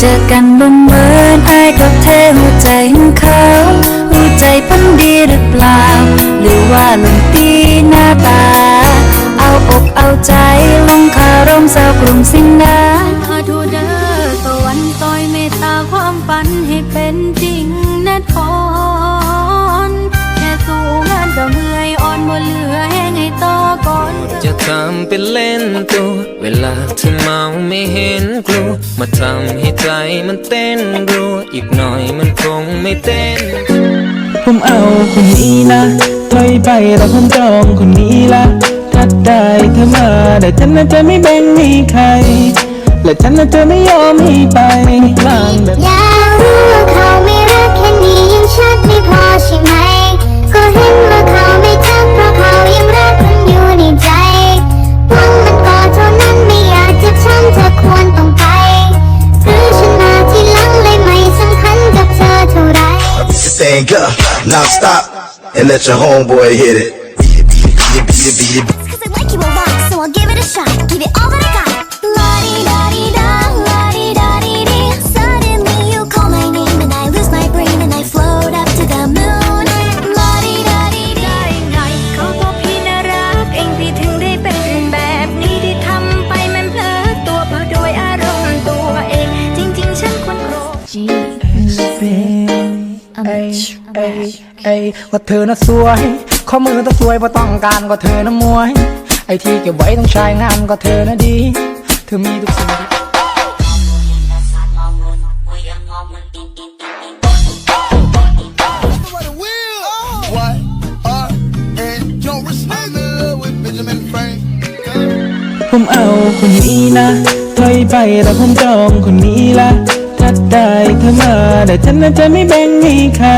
เจอกันบังเอิญไอ้ายกับเธอหัวใจของเขาหัวใจพันดีหรือเปล่า หรือว่าลงตีหน้าตา เอาอกเอาใจลงคารมสาวกรุงสิงห์นาทูเดอร์สวรรค์ต้อยเมตตาความฝันให้เป็นจริงำเป็นเล่นตัว เวลาเธอเมาไม่เห็นกลัว มาทำให้ใจมันเต้นรัว อีกหน่อยมันคงไม่เต้น ผมเอาคนนี้นะถอยไปแล้วผมจองคนนี้ละถ้าได้เธอมาแต่ฉันน่ะจะไม่แบ่งให้ใคร และฉันน่ะจะไม่ยอมให้ไปกลางแบบอยากรู้ว่าเขาไม่รักแค่นี้ยังชัดไม่พอใช่ไหม ก็เห็น This up, now stop, and let your homeboy hit it. Beat it, beat it, beat it, beat it, beat it. Cause I like you a lot, so I'll give it a shot. Give it all that I got. ว่าเธอน่ะสวย ข้อมือต้องสวยเพราะต้องการก็เธอน่ะมวย ไอที่เก็บไว้ต้องใช้งานก็เธอน่ะดี เธอมีทุกสิ่งผมเอาคนนี้นะถอยไปแล้วผมจองคนนี้ละถ้าได้เธอมาแต่ฉันน่ะจะไม่แบ่งให้ใคร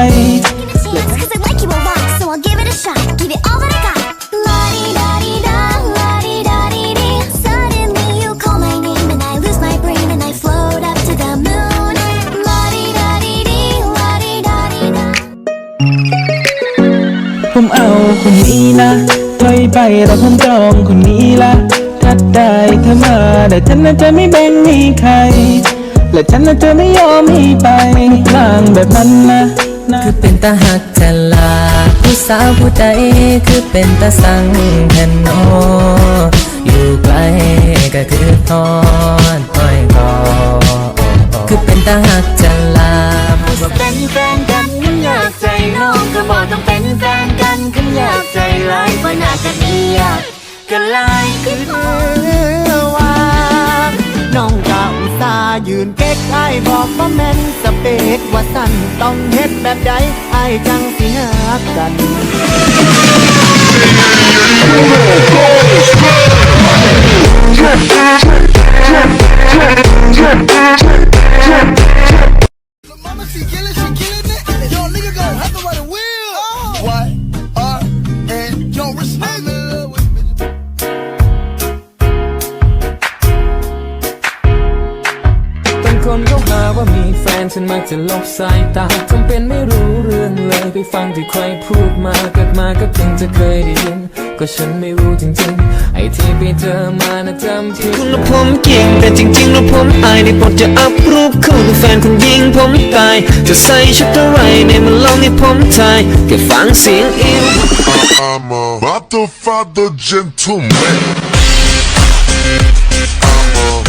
เอาคนนี้นะถอยไปแล้วผมจองคนนี้ละถ้าได้เธอมาแต่ฉันน่ะจะไม่แบ่งให้ใคร และฉันน่ะจะไม่ยอมให้ไปกลางแบบนั้นนะนะคือเป็นตาหักแต่ลาผู้สาวผู้ใดคือเป็นตาสังแทนโนอยู่ไกลก็คือทอดอ้อยกอคือเป็นตาหักจะลาว่าเป็นแฟนกันฉันอยากใจน้องก็บอกต้อง กันอยากใจร้ายเพราะน่าจะนี้อยากก็ลายคือเธอว่าน้องกาอุตายืนเก๊กไอบอกว่าแม่นสเปกว่าสั่นต้องเฮ็ดแบบใดไอจังสิหักกัน คนเขาหาว่ามีแฟนฉันมักจะลบสายตาทำเป็นไม่รู้เรื่องเลยไปฟังที่ใครพูดมาเกิดมาก็เพิ่งจะเคยได้ยิน ก็ฉันไม่รู้จริงๆ ไอ้ที่ไปเจอมานะจำผิดคุณและผมจริงแต่จริงๆแล้วผมอายในบทจะอัพรูปคู่กับแฟนคนยิงผมตาย จะใส่ชุดอะไรในมันลองให้ผมทายแค่ฟังเสียงอิว I'm a Vato Father Gentleman. I'm a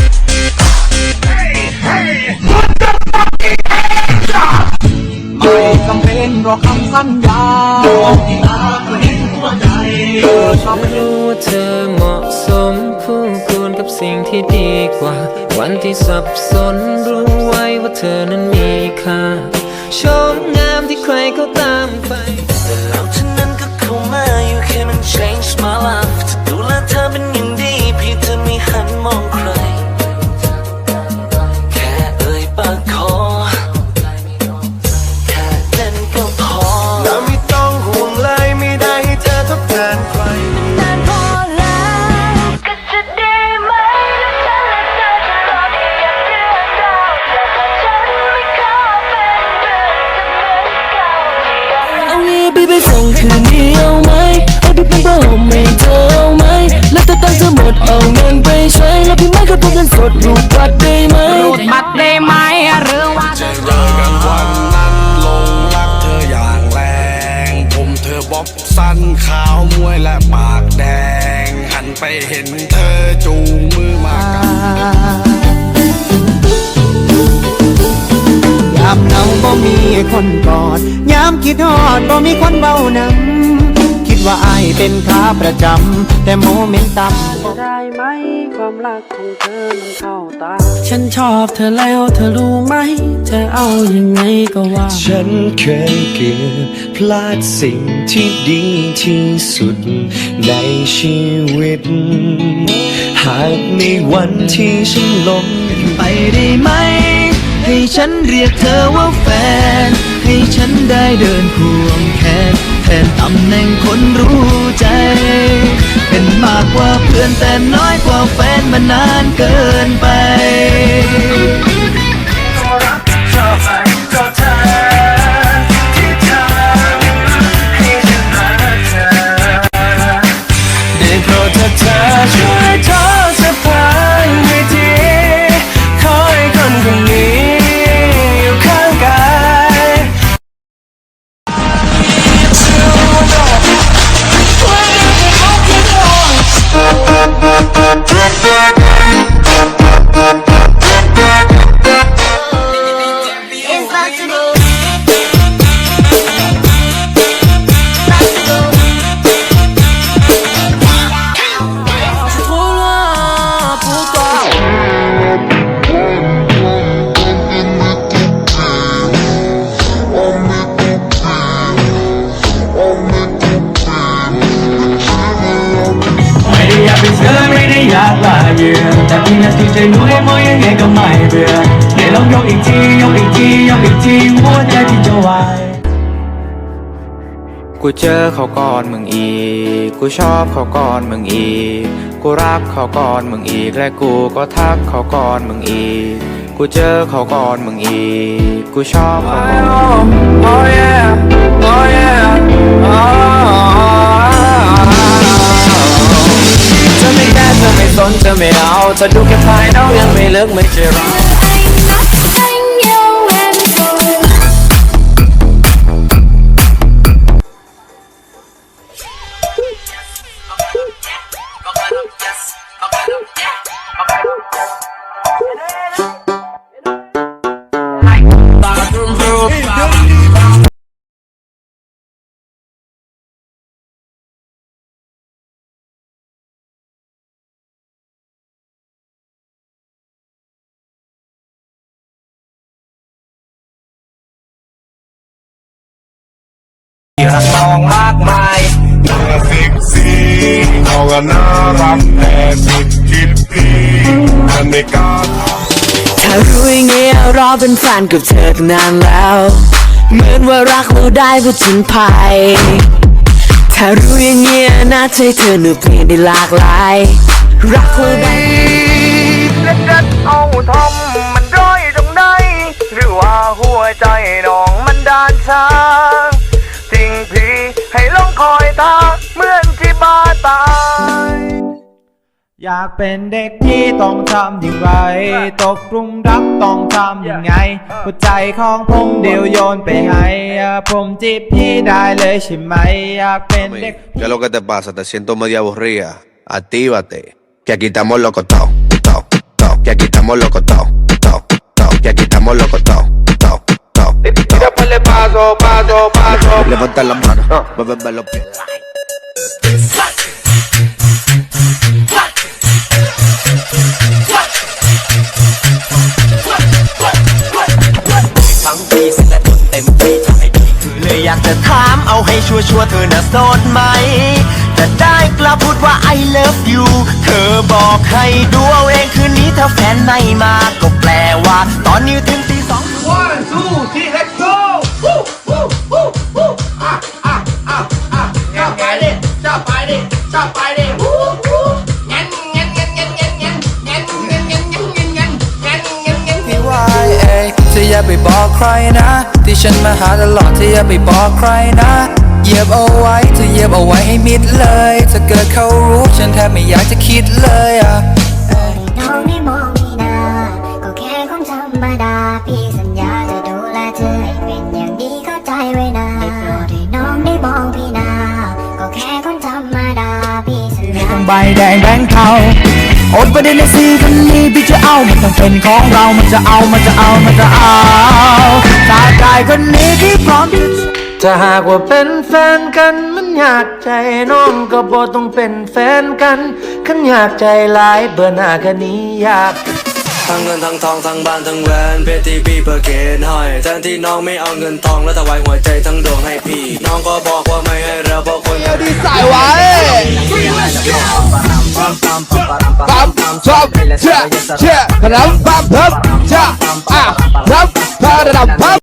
คำเป็นรอคำสัญญาฉันรู้ว่าเธอเหมาะสมคู่ควรกับสิ่งที่ดีกว่า วันที่สับสนรู้ไว้ว่าเธอนั้นมีค่าชมงามที่ใครเขาตามไป ไปส่งคืนนี้เอาไหมให้พี่เป็นผ้าห่มให้เธอเอาไหมแล้วถ้าตังค์เธอหมดเอาเงินไปใช้ แล้วพี่ไม่เคยพบเงินสดรูดบัตรได้ไหมรูดบัตรได้ไหมหรือว่าจะเจอกันวันนั้นลงรักเธออย่างแรง ผมเธอบ๊อบสั้นขาวมวยและปากแดง หันไปเห็นเธอจูงมือมากัน บ่มีคนกอดยามคิดฮอดบ่มีคนเบานำคิดว่าอายเป็นขาประจำ แต่โมเมนต์ต่ำได้ไหมความรักของเธอมันเข้าตา ฉันชอบเธอแล้วเธอรู้ไหม จะเอายังไงก็ว่า ฉันเคยเกือบพลาดสิ่งที่ดีที่สุดในชีวิต หากในวันที่ฉันล้มไปได้ไหมให้ ฉันเรียกเธอว่าแฟน ให้ฉันได้เดินควงแขนแทนตำแหน่งคนรู้ใจ เป็นมากกว่าเพื่อนแต่น้อยกว่าแฟนมานานเกินไปได้ กูเจอเขาก่อนมึงอีก กูชอบเขาก่อนมึงอีก กูรักเขาก่อนมึงอีก และกูก็ทักเขาก่อนมึงอีก กูเจอเขาก่อนมึงอีก กูชอบเขาก่อน Oh yeah Oh yeah Oh เธอไม่แค่เธอไม่สนเธอไม่เอาเธอดูแค่ภายนอกยังไม่เลิกไม่ใช่เรา รักน้องมากมายเธอสิบสี่น้องก็น่ารักแต่สิบคิดพี่ฉันไม่กล้าถ้ารู้อย่างเงี้ยรอเป็นแฟนกับเธอตั้งนานแล้ว เหมือนว่ารักเราได้พูดถึงภัย ถ้ารู้อย่างเงี้ยน่าใจเธอหนูเปลี่ยนได้หลากหลาย รักเราได้เล็ดเด็ดเอาทอมมันร้อยตรงไหนหรือว่าหัวใจน้อง อยากเป็นเด็กที่ต้องทำอย่างไร ตกกลุ่มรักต้องทำยังไงหัวใจของผมเดียวโยนไปให้ ผมจีบพี่ได้เลยใช่ไหม อยากเป็นเด็ก ¿Qué es lo que te pasa? Te siento medio aburrida. Actívate. Que aquí estamos locos todos. Todos. Todos. Que aquí estamos locos todos. Todos. Todos. Que aquí estamos locos todos. Todos. Todos. Tira por el paso, paso, paso. Levanta las manos. Mueve los pies. จะถามเอาให้ชัวร์ๆเธอน่ะโสดไหมจะได้กล้าพูดว่า I love you เธอบอกให้ดูเอาเองคืนนี้ถ้าแฟนไม่มา ก็แปลว่า ตอนนี้ถึงตีสอง One, two, three, let's go! Woo, woo, woo, woo! Ah, ah, ah, ah. ชอบไปดิชอบไปดิชอบไปดิ อย่าไปบอกใครนะ ที่ฉันมาหาตลอดเธออย่าไปบอกใครนะเหยียบเอาไว้เธอเหยียบเอาไว้ให้มิดเลยถ้าเกิดเขารู้ฉันแทบไม่อยากจะคิดเลยอะเราไม่มองไม่นาก็แค่คนธรรมดาพี่สัญญาจะดูแลเธอให้เป็นอย่างดีเขาใจไว้นะให้หน้องได้มองพี่นาก็แค่คนธรรมดาพี่สัญญใบแดงแบงเทา อดประเด็นในสีคนนี้พี่จะเอามันต้องเป็นของเรา มันจะเอา มันจะเอา มันจะเอาถ้าได้คนนี้ที่พร้อมจะถ้าหากว่าเป็นแฟนกันมันอยากใจน้องก็บ่ต้องเป็นแฟนกันขันอยากใจหลายเบื่อหน้ากันนี้อยากทั้งเงินทั้งทองทั้งบ้านทั้งแหวนเพชรที่พี่เพื่อเกณฑ์ให้แทนที่น้องไม่เอาเงินทองแล้วถวายหัวใจทั้งดวงให้พี่ น้องก็บอกว่าไม่ให้เราเพราะคนดีสายไว้ ปั๊มชอบเชื่อเชื่อพลังปั๊